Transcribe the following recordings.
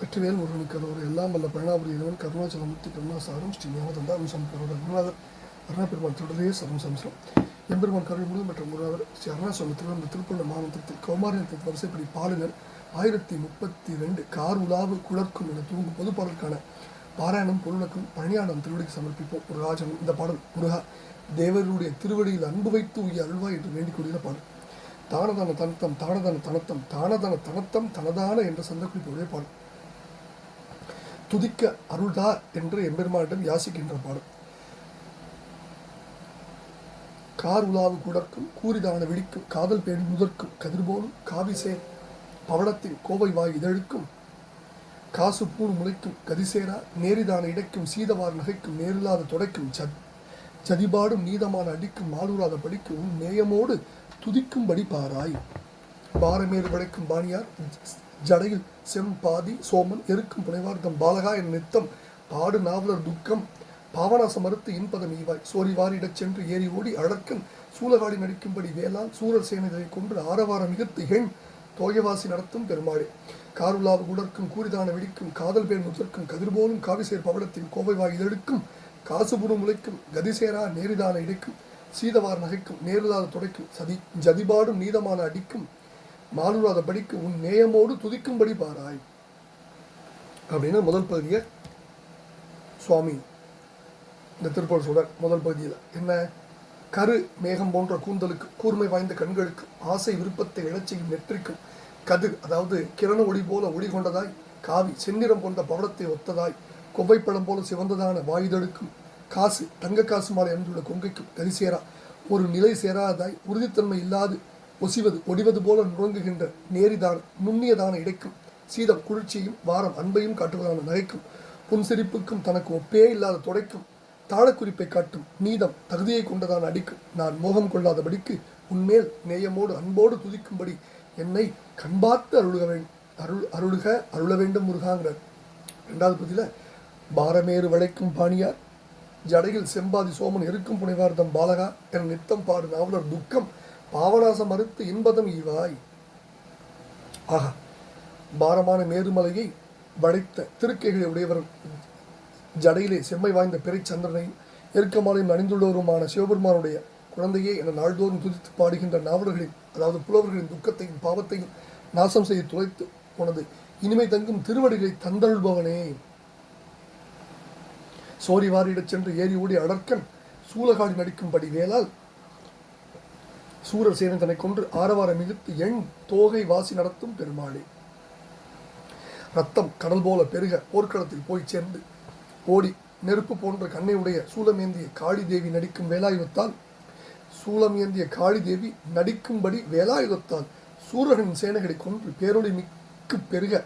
வெற்றிவேல் முருகனுக்கு ஒரு எல்லாம் வல்ல பழனாபுரி இறைவன் கருணாச்சலமூர்த்தி கருணாசாரம் ஸ்ரீ ஞானதந்தாரும் சம்பரோட குருநாதர் அருணாபெருமான் தொடரே சரம் சம்சரம் எம்பெருமான் கருணை முழு மற்றும் குருநாதர் ஸ்ரீ அருணாசுவாமி திருவந்த திருப்பண்ண மாவட்டத்தில் கௌமாரியத்தின் வரிசைப்படி பாலினர் ஆயிரத்தி முப்பத்தி ரெண்டு கார் உலாவு குளர்க்கும் என தூங்கும் பொது பாடலுக்கான பாராயணம் பொருளுக்கும் பணியாளம் திருவடிக்கு சமர்ப்பிப்போம். ஒரு ராஜன் இந்த பாடல் முருகா தேவருடைய திருவடியில் அன்பு வைத்து உய அல்வா என்று வேண்டிக் கொள்கிற பாடல். தானதான தனத்தம் தானதான தனத்தம் தானதான தனத்தம் தனதான என்ற சந்தக்குறிப்புடைய பாடல். துதிக்க அருள்தா என்று எம்பெருமானிடம் யாசிக்கின்ற பாடல் கார் உலாவு குடர்க்கும் கூறிதான விடிக்கும் காதல் பேணி முதற்கும் கதிர்போலும் காவிசே பவளத்தின் கோவை வாய் இதழுக்கும் காசு பூண் முளைக்கும் கதிசேரா நேரிதான இடைக்கும் சீதவார் நகைக்கும் நேரில்லாத தொடைக்கும் சத் சதிபாடும் நீதமான அடிக்கும் மாலூராத படிக்கும் உன் நேயமோடு துதிக்கும்படி பாராய். பாரமேறு படைக்கும் பாணியார் ஜடையில் செம்பாதி சோமன் எருக்கும் புனைவார்த்தம் பாலகா என் நித்தம் பாடு நாவலர் துக்கம் பாவனாச மறுத்து இன்பதம் ஈவாய். சோரி வாரிடச் சென்று ஏறி ஓடி அழற்கன் சூலகாடி நடிக்கும்படி வேளாண் சூரர் சேனைகளை கொன்று ஆரவார மிகுத்து எண் தோயவாசி நடத்தும் பெருமாளே. காருலாவு உடற்கும் கூறிதான வெடிக்கும் காதல் பேர் முதற்கும் கதிர்போலும் காவிசேர் பவளத்தின் கோவை வாய் இதழுக்கும் காசுபுரு முளைக்கும் கதிசேரா நேரிதான இடைக்கும் சீதவார் நகைக்கும் நேரிலாத துடைக்கும் சதி ஜதிபாடும் நீதமான அடிக்கும் மாலுராத படிக்கு உன் நேயமோடு துதிக்கும்படி பாராய். அப்படின்னு முதல் பகுதியை சுவாமி இந்த திருப்பூர் சொல்கிறார் முதல் பகுதியில். என்ன? கரு மேகம் போன்ற கூந்தலுக்கு கூர்மை வாய்ந்த கண்களுக்கு ஆசை விருப்பத்தை இழச்சியும் நெற்றிக்கும் கதிர் அதாவது கிரண ஒளி போல ஒளி கொண்டதாய் காவி செந்நிறம் கொண்ட பவளத்தை ஒத்ததாய் கொவ்வைப்பழம் போல சிவந்ததான வாயுதழுக்கும் காசு தங்க காசு மாலை அணிந்துள்ள கொங்கைக்கும் கரிசேரா ஒரு நிலை சேராதாய் உறுதித்தன்மை இல்லாது ஒசிவது ஒடிவது போல நுழங்குகின்ற நேரிதான நுண்ணியதான இடைக்கும். சீதம் குளிர்ச்சியும் வாரம் அன்பையும் காட்டுவதான நகைக்கும். புன்சிரிப்புக்கும் தனக்கு ஒப்பே இல்லாத துடைக்கும். தாளக்குறிப்பை காட்டும் நீதம் தகுதியை கொண்டதான அடிக்கும். நான் மோகம் கொள்ளாதபடிக்கு உன்மேல் நேயமோடு அன்போடு துதிக்கும்படி என்னை கண்பார்த்து அருளுக வேண்டும் அருள் அருளுக அருள வேண்டும் முருகாங்கிறார். ரெண்டாவது பதில பாரமேறு வளைக்கும் பாணியார் ஜடையில் செம்பாதி சோமன் எருக்கும் புனைவார்தம் பாலகா என நித்தம் பாடு நாவலர் துக்கம். பாவனாசம் மறுத்து இன்பதம் ஈவாய். ஆஹா பாரமான மேருமலையை வளைத்த திருக்கைகளை உடையவர் ஜடையிலே செம்மை வாய்ந்த பிறை சந்திரனையும் அணிந்துள்ளவருமான சிவபெருமானுடைய குழந்தையே என நாள்தோறும் துதித்து பாடுகின்ற நாவலர்களின் அதாவது புலவர்களின் துக்கத்தையும் பாவத்தையும் நாசம் செய்ய துளைத்து போனது. இனிமை தங்கும் திருவடிகளை தந்தருள்பவனே. சோரி வாரிடச் சென்று ஏறி ஓடி அடர்க்கன் சூலகாடி நடிக்கும்படி வேளால் சூரர் சேனன் தன்னை கொன்று ஆரவாரம் மிகுத்து எண் தோகை வாசி நடத்தும் பெருமாளே. ரத்தம் கடல் போல பெருக போர்க்களத்தில் போய் சேர்ந்து. ஓடி நெருப்பு போன்ற கண்ணை உடைய சூலமேந்திய காளி தேவி நடிக்கும் வேலாயுதத்தால் சூலமேந்திய காளி தேவி நடிக்கும்படி வேலாயுதத்தால் சூரனின் சேனைகளை கொன்று பேரொளி மிக்கு பெருக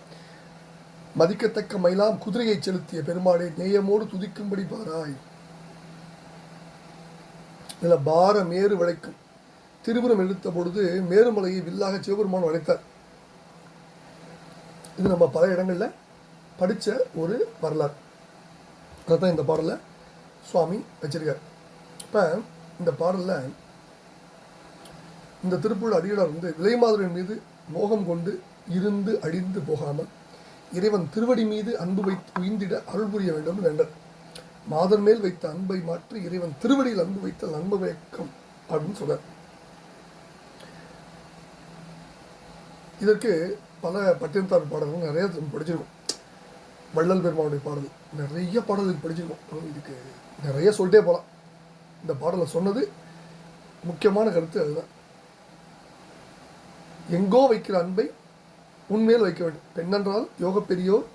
மதிக்கத்தக்க மயிலாம் குதிரையை செலுத்திய பெருமாளே நேயமோடு துதிக்கும்படி பாராய். இதில் பார வளைக்கும் திருபுரம் எடுத்த பொழுது மேருமலையை வில்லாக சிவபெருமான் வளைத்தார் இது நம்ம பல இடங்களில் படித்த ஒரு வரலாறு. அதான் இந்த பாடலில் சுவாமி வச்சிருக்கார். இப்போ இந்த பாடலில் இந்த திருப்புள்ள அடிகளார் வந்து விலைமாதுரின் மீது மோகம் கொண்டு இருந்து அழிந்து போகாமல் இறைவன் திருவடி மீது அன்பு வைத்து உயிர்ந்திட அருள் புரிய வேண்டும் வேண்டார் மாதன் மேல் வைத்த அன்பை மாற்றி இறைவன் திருவடியில் அன்பு வைத்தல் அன்பு வைக்கம் அப்படின்னு சொல்கிறார் இதற்கு பல பட்டினத்தார் பாடல்கள் நிறைய படிச்சிருக்கோம். வள்ளல் பெருமானுடைய பாடல் நிறைய பாடல்கள் படிச்சிருக்கோம். இதுக்கு நிறைய சொல்லிட்டே போகலாம் இந்த பாடலை சொன்னது முக்கியமான கருத்து அதுதான். எங்கோ வைக்கிற அன்பை உண்மையில் வைக்க வேண்டும். பெண்ணென்றால் யோக பெரியோர்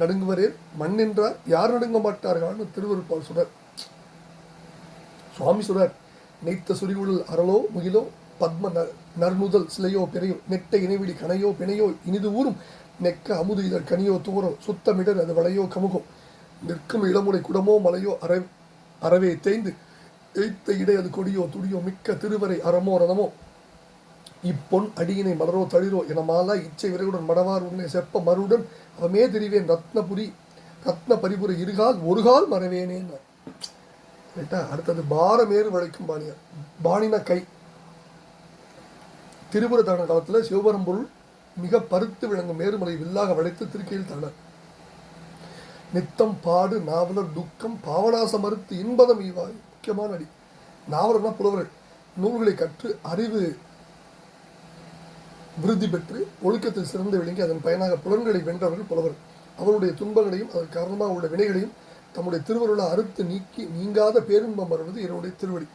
நடுங்குவரே மண் என்றால் யார் நடுங்க மாட்டார்கள்னு திருவருப்பால் சொல்றார் சுவாமி சொல்றார் நெய்த்த சுரிகுழல் அரலோ முகிலோ பத்ம ந நறுமுதல் சிலையோ பெரையோ நெட்ட இணைவிடி கனையோ பிணையோ இனிது ஊறும் நெக்க அமுது இதழ் கனியோ தூரம் சுத்தமிடர் அது வளையோ கமுகோ. நிற்கும் இளமுனை குடமோ மலையோ அற அறவே தேய்ந்து எய்த்த இடை அது கொடியோ துடியோ மிக்க திருவரை அறமோ ரதமோ. இப்பொன் அடியினை மலரோ தளிரோ என மாலா இச்சை விரைவுடன் மடவார் உன்னை செப்ப மறுடன் அவமே தெரிவேன் ரத்னபுரி ரத்ன பரிபுரை இருகால் ஒருகால் மறவேனேன். கேட்டா அடுத்தது பாரமேறு வளைக்கும் பாணியார். பாணினா கை. திரிபுர தான காலத்தில் சிவபெரும்பொருள் மிக பருத்து விளங்கும் மேருமலை வில்லாக வளைத்து திருக்கையில் தந்தார் நித்தம் பாடு நாவலர் துக்கம் பாவனாச மறுத்து இன்பதம் ஈவாய் முக்கியமான அடி. நாவலர்னா புலவர்கள். நூல்களை கற்று அறிவு விருத்தி பெற்று ஒழுக்கத்தில் சிறந்து விளங்கி அதன் பயனாக புலன்களை வென்றவர்கள் புலவர். அவருடைய துன்பங்களையும் அதன் காரணமாக உள்ள வினைகளையும் தம்முடைய திருவருளை அறுத்து நீக்கி நீங்காத பேரின்பம் வருவது இவருடைய திருவடி.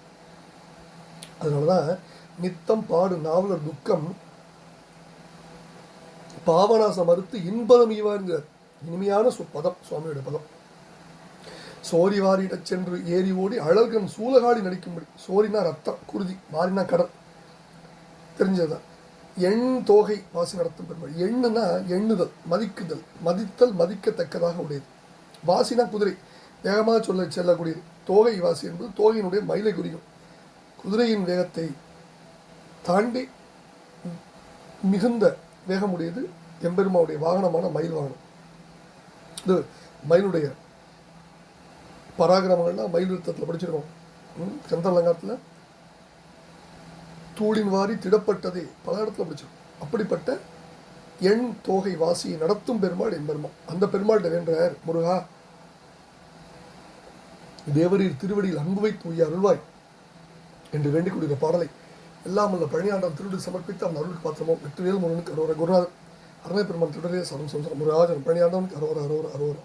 அதனாலதான் நித்தம் பாடு நாவலர் துக்கம். பாவநாசம் மறுத்து இன்பதம் ஈவாருங்கிறார். இனிமையான பதம் சுவாமியோட பதம். சோரி வாரிடச் சென்று ஏறி ஓடி அழல்கன் சூலகாடி நடிக்கும்படி. சோரினா ரத்தம் குருதி வாரினா கடல் தெரிஞ்சதுதான். எண் தோகை வாசி நடத்தும் பெருமாள். எண்ணுனா எண்ணுதல் மதிக்குதல் மதித்தல் மதிக்கத்தக்கதாக உடையது. வாசினா குதிரை வேகமாக சொல்ல செல்லக்கூடியது. தோகை வாசி என்பது தோகையினுடைய மயிலை குறிக்கும். குதிரையின் வேகத்தை தாண்டி மிகுந்த வேகமுடையது எம்பெருமாவுடைய வாகனமான மயில் வாகனம். இது மயிலுடைய பராக்கிரமங்கள்லாம் மயில் நிறுத்தத்தில் படிச்சிருக்கோம். ம், சந்திரலங்காரத்தில் தூளின் வாரி திடப்பட்டதே பல இடத்துல படிச்சிருக்கோம். அப்படிப்பட்ட எண் தோகை வாசியை நடத்தும் பெருமாள் என் பெருமாள் அந்த பெருமாள்கிட்ட வேண்டார் முருகா தேவரீர் திருவடியில் அன்பு வைத்து உய்ய அருள்வாய் என்று வேண்டிக் கொடுக்கிற பாடலை எல்லாம் உள்ள பழனியாண்டம் திருடு சமர்ப்பித்து அவன் அருளுக்கு பாத்திரமோ? வெற்றிவேல் முருகனுக்கு அரோர குருநாதர். அருமை பெருமான் திருடலே சரம் சம்சாரம். முருகாஜன் பழனியாண்டவனுக்கு அரோர அரோர அரோரா.